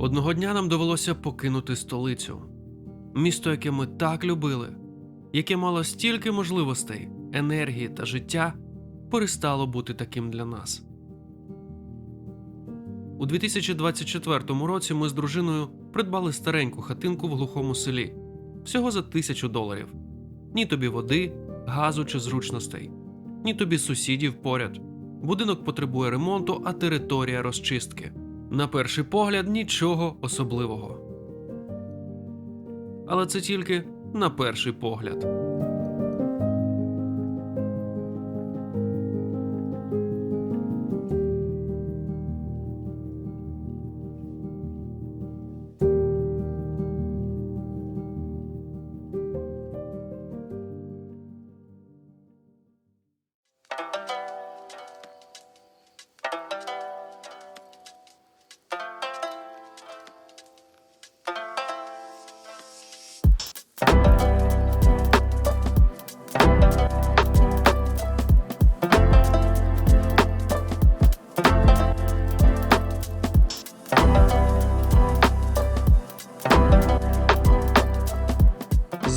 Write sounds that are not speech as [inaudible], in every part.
Одного дня нам довелося покинути столицю. Місто, яке ми так любили, яке мало стільки можливостей, енергії та життя, перестало бути таким для нас. У 2024 році ми з дружиною придбали стареньку хатинку в глухому селі всього за тисячу доларів. Ні тобі води, газу чи зручностей, ні тобі сусідів поряд. Будинок потребує ремонту, а територія розчистки. На перший погляд нічого особливого. Але це тільки на перший погляд.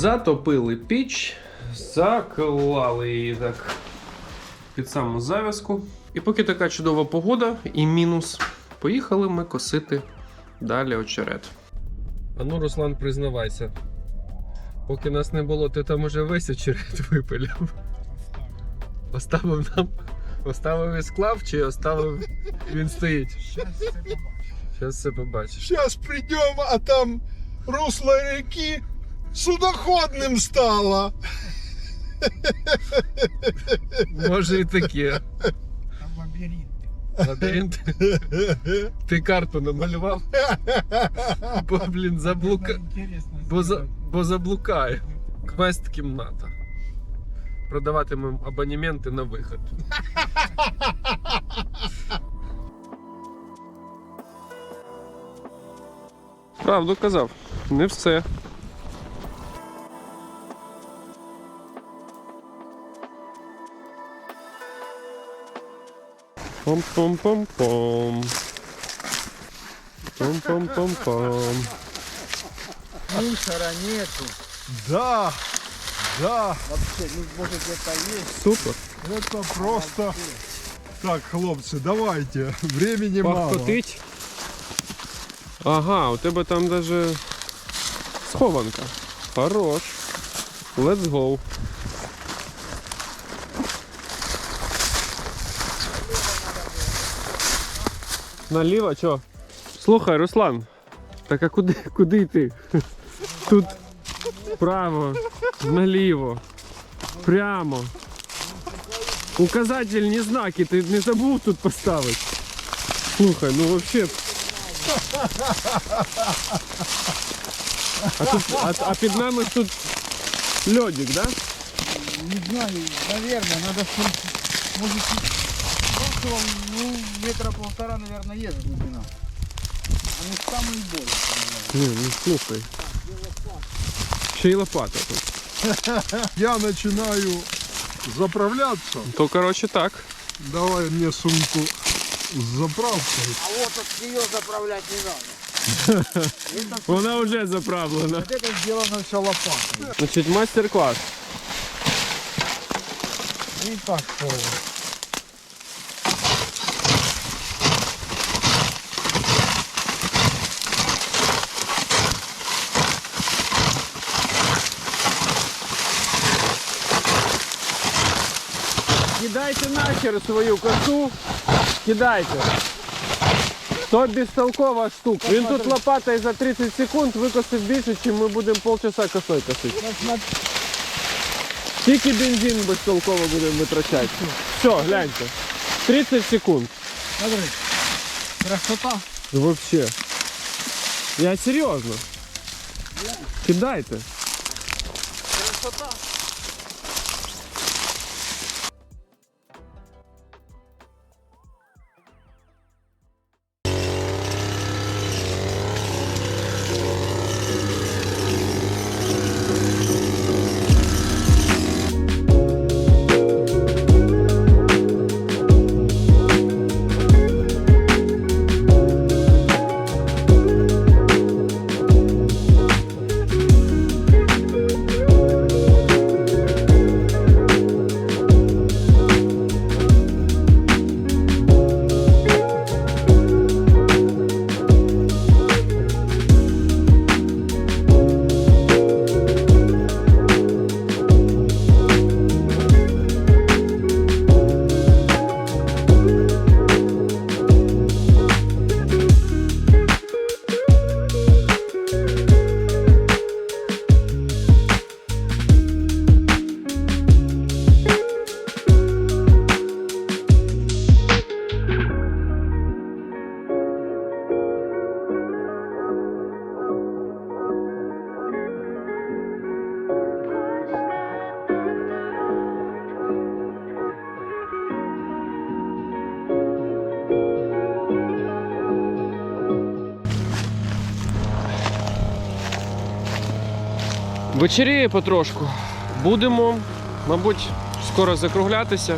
Затопили піч, заклали її так під саму зав'язку. І поки така чудова погода і мінус, поїхали ми косити далі очерет. А ну, Руслан, признавайся. Поки нас не було, ти там уже весь очерет випиляв. Оставив нам. Оставив і склав чи оставив. Він стоїть. Зараз все побачиш. Сейчас придем, а там русло реки судоходным стало. Може і таке. Лабіринт. Ти карту намалював? Бо, блін, заблука... Бо, за... Бо заблукає. Квест кімната. Продаватимемо абонементи на виход. Правду казав, не все. Пом-пом-пом-пом. Пом-пом-пом-пом. Мусора нету. Да, да, Вообще, ну может где-то есть. Супер. это просто... Так, хлопцы, давайте, времени мало. Пахкотить. Ага, у тебе там даже схованка. Хорош. Let's go. Наліво чо? Слухай, Руслан. Так а куди, куди йти? Тут вправо, наліво, прямо. Указательні знаки ти не забув тут поставити. Слухай, ну вообще. А, тут, а, а під нами ж тут льодик, да? Не знаю, наверное, надо смотреть. Может, максимум, ну, метра полтора, наверное, есть глубина. А не самый больше, наверное. Ні, ну слухай. Ще й лопата тут. [laughs] Я начинаю заправляться. То коротше так. Давай мне сумку с заправкой. А вот от нее заправлять не надо. [laughs] Вона вже заправлена. вот это сделано все лопатой. Значить, майстер-клас. И пошел. Кидайте нахер свою косу. Кидайте. То безтолкова штука. Він тут лопатою за 30 секунд викосив більше, ніж ми будемо полчаса косою косити. Тільки бензин безтолково будемо витрачати. Все, гляньте. 30 секунд. смотри. Красота. Вообще. Я серйозно. Кидайте. Красота. Вечеріє потрошку. Будемо, мабуть, скоро закруглятися,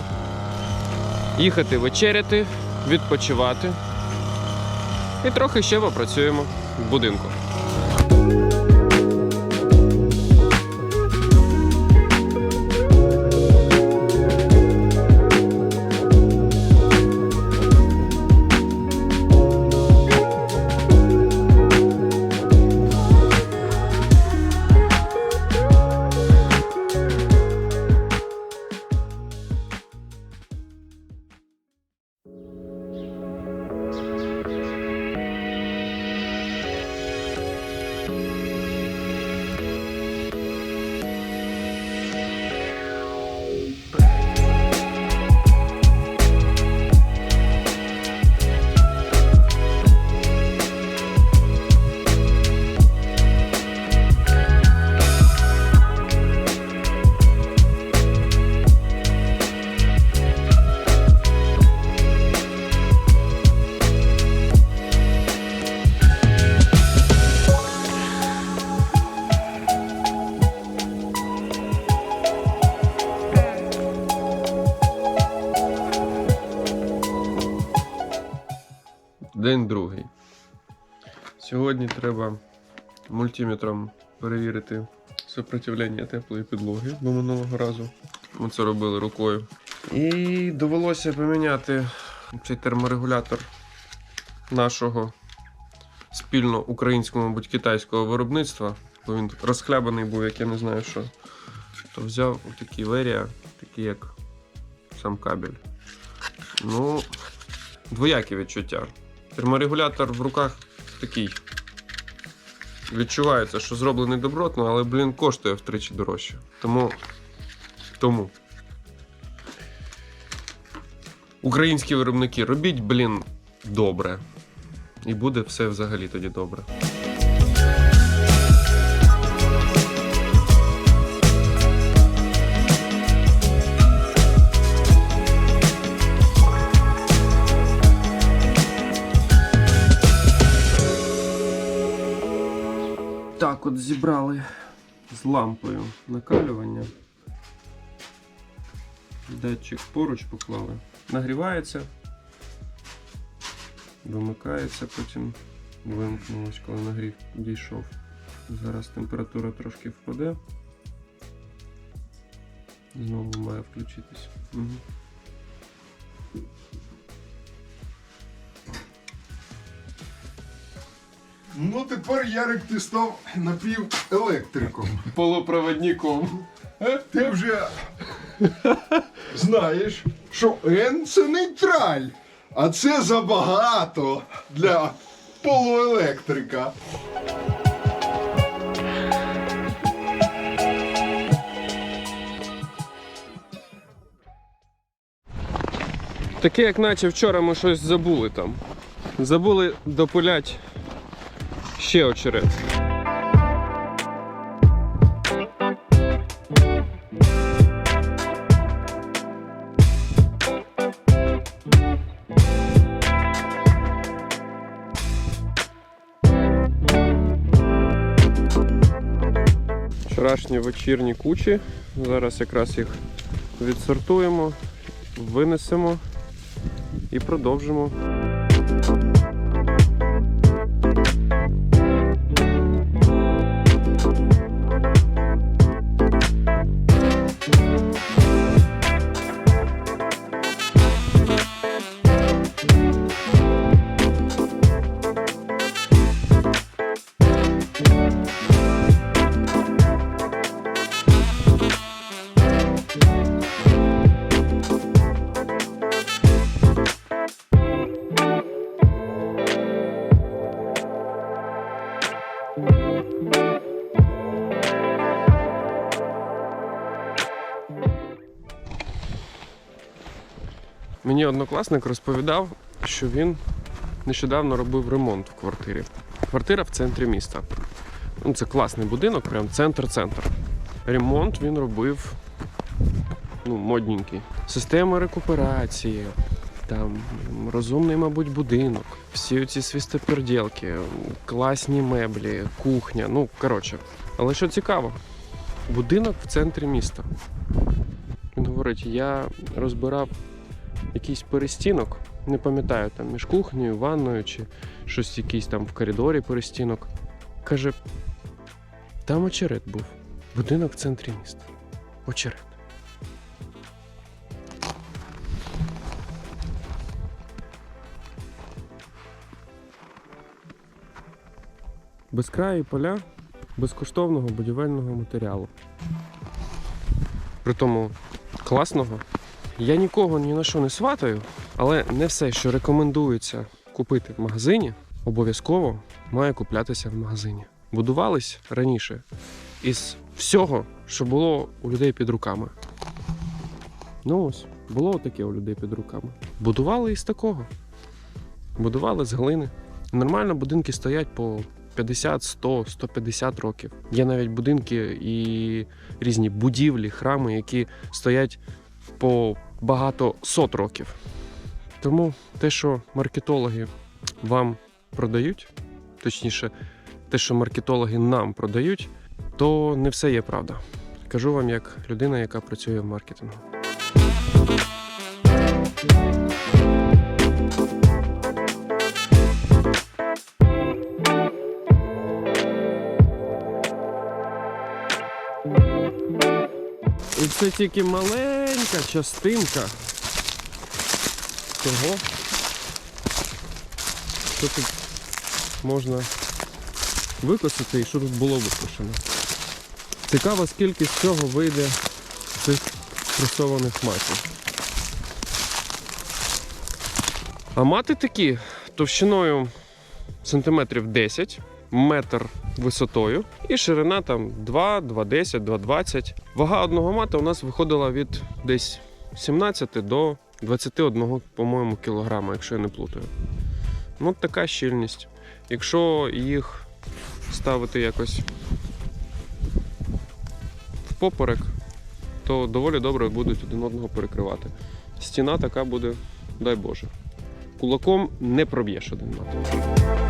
їхати вечеряти, відпочивати. І трохи ще попрацюємо в будинку. День другий. Сьогодні треба мультиметром перевірити сопротивлення теплої підлоги, бо минулого разу ми це робили рукою. І довелося поміняти цей терморегулятор нашого спільно українського, мабуть, китайського виробництва, бо він розхлябаний був, як я не знаю що. То взяв такий Лерія, такий як сам кабель. Ну, двоякі відчуття. Терморегулятор в руках такий. Відчувається, що зроблений добротно, але, блін, коштує втричі дорожче. Тому. Тому. Українські виробники, робіть, блін, добре. І буде все взагалі тоді добре. От зібрали з лампою накалювання. Датчик поруч поклали. Нагрівається, вимикається, потім вимкнулось, коли нагрів дійшов. Зараз температура трошки впаде. Знову має включитись. Угу. Ну тепер Ярик ти став напівелектриком. Полупроводником. Ти вже знаєш, що N це нейтраль, а це забагато для полуелектрика. Таке, як наче вчора ми щось забули там. Забули допилять ще очерет. Вчорашні вечірні кучі. Зараз якраз їх відсортуємо, винесемо і продовжимо. Мені однокласник розповідав, що він нещодавно робив ремонт в квартирі. Квартира в центрі міста. Ну, це класний будинок, прям центр-центр. Ремонт він робив ну, модненький. Система рекуперації, там розумний, мабуть, будинок. Всі ці свістоперділки, класні меблі, кухня. Ну, коротше. Але що цікаво, Будинок в центрі міста. Він говорить, я розбирав якийсь перестінок, не пам'ятаю там між кухнею, ванною чи щось якийсь там в коридорі перестінок. Каже, там очерет був. Будинок в центрі міста. Очерет. Безкраї поля безкоштовного будівельного матеріалу. Притому класного. Я нікого ні на що не сватаю, але не все, що рекомендується купити в магазині, обов'язково має куплятися в магазині. Будувались раніше із всього, що було у людей під руками. Ну ось, було таке у людей під руками. Будували із такого. Будували з глини. Нормально будинки стоять по 50, 100, 150 років. Є навіть будинки і різні будівлі, храми, які стоять по багато сот років. Тому те, що маркетологи вам продають, точніше, те, що маркетологи нам продають, то не все є правда. Кажу вам як людина, яка працює в маркетингу. І це тільки маленька частинка того, що тут можна викосити і що тут було викошено. Цікаво, скільки з цього вийде цих пресованих матів. А мати такі товщиною сантиметрів 10, метр висотою і ширина там 2, 2,10, 2,20. Вага одного мата у нас виходила від десь 17 до 21, по-моєму, кілограма, якщо я не плутаю. Ну, така щільність. Якщо їх ставити якось впоперек, то доволі добре будуть один одного перекривати. Стіна така буде, дай Боже. Кулаком не проб'єш один мат.